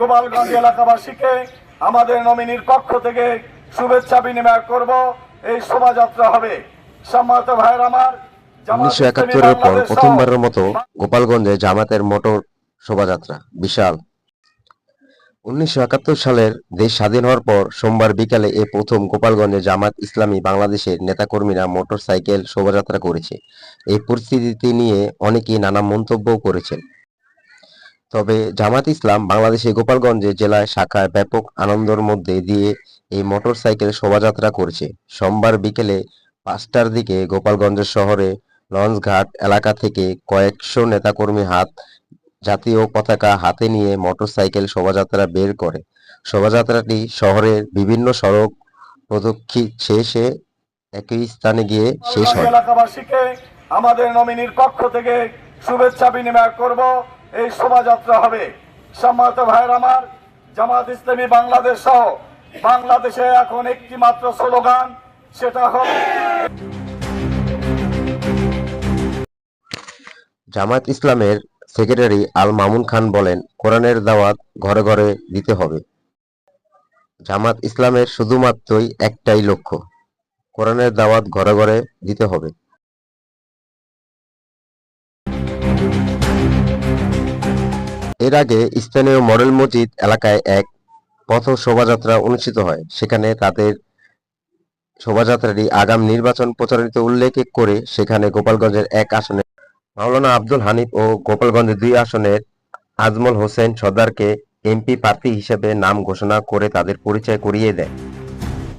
গোপালগঞ্জ এলাকাবাসীকে আমাদের নমিনির পক্ষ থেকে শুভেচ্ছা বিনিময় করব। এই শোভাযাত্রা হবে। সম্মানিত ভাইয়ের আমার উনিশশো একাত্তরের পর প্রথমবারের মতো গোপালগঞ্জে জামাতের মোটর শোভাযাত্রা বিশাল। উনিশশো একাত্তর সালের দেশ স্বাধীন হওয়ার পর সোমবার বিকালে এ প্রথম গোপালগঞ্জে জামাত ইসলামী বাংলাদেশের নেতাকর্মীরা মোটর সাইকেল শোভাযাত্রা করেছে। এই পরিস্থিতি নিয়ে অনেকেই নানা মন্তব্য করেছেন। তবে জামাত ইসলাম বাংলাদেশে গোপালগঞ্জে জেলায় শাখায় ব্যাপক আনন্দের মধ্যে দিয়ে এই মোটর সাইকেল শোভাযাত্রা করছে। সোমবার বিকেলে পাঁচটার দিকে গোপালগঞ্জ শহরে লঞ্চঘাট এলাকা থেকে কয়েকশো নেতাকর্মী হাত জাতীয় পতাকা হাতে নিয়ে মোটরসাইকেল শোভাযাত্রা বের করে। শোভাযাত্রাটি শহরের বিভিন্ন সড়ক প্রদক্ষিণ শেষে একই স্থানে গিয়ে শেষ হয়। এলাকাবাসীকে আমাদের নমিনির পক্ষ থেকে শুভেচ্ছা বিনিময় করব। এই শোভাযাত্রা হবে। সম্মানিত ভাইয়ের আমার, জামাত ইসলামী বাংলাদেশ সহ বাংলাদেশে এখন একটি মাত্র স্লোগান, সেটা হল জামায়াত ইসলামের সেক্রেটারি আল মামুন খান বলেন, কোরআনের দাওয়াত ঘরে ঘরে দিতে হবে। জামাত ইসলামের শুধুমাত্রই একটাই লক্ষ্য, কোরআনের দাওয়াত ঘরে ঘরে দিতে হবে। এর আগে স্থানীয় মডেল মসজিদ এলাকায় এক পথ শোভাযাত্রা অনুষ্ঠিত হয়। সেখানে তাদের শোভাযাত্রাটি আগাম নির্বাচন প্রচারিত উল্লেখ করে সেখানে গোপালগঞ্জের এক আসনে মাওলানা আব্দুল হানিফ ও গোপালগঞ্জের দুই আসনের আজমল হোসেন সর্দারকে এমপি প্রার্থী হিসেবে নাম ঘোষণা করে তাদের পরিচয় করিয়ে দেয়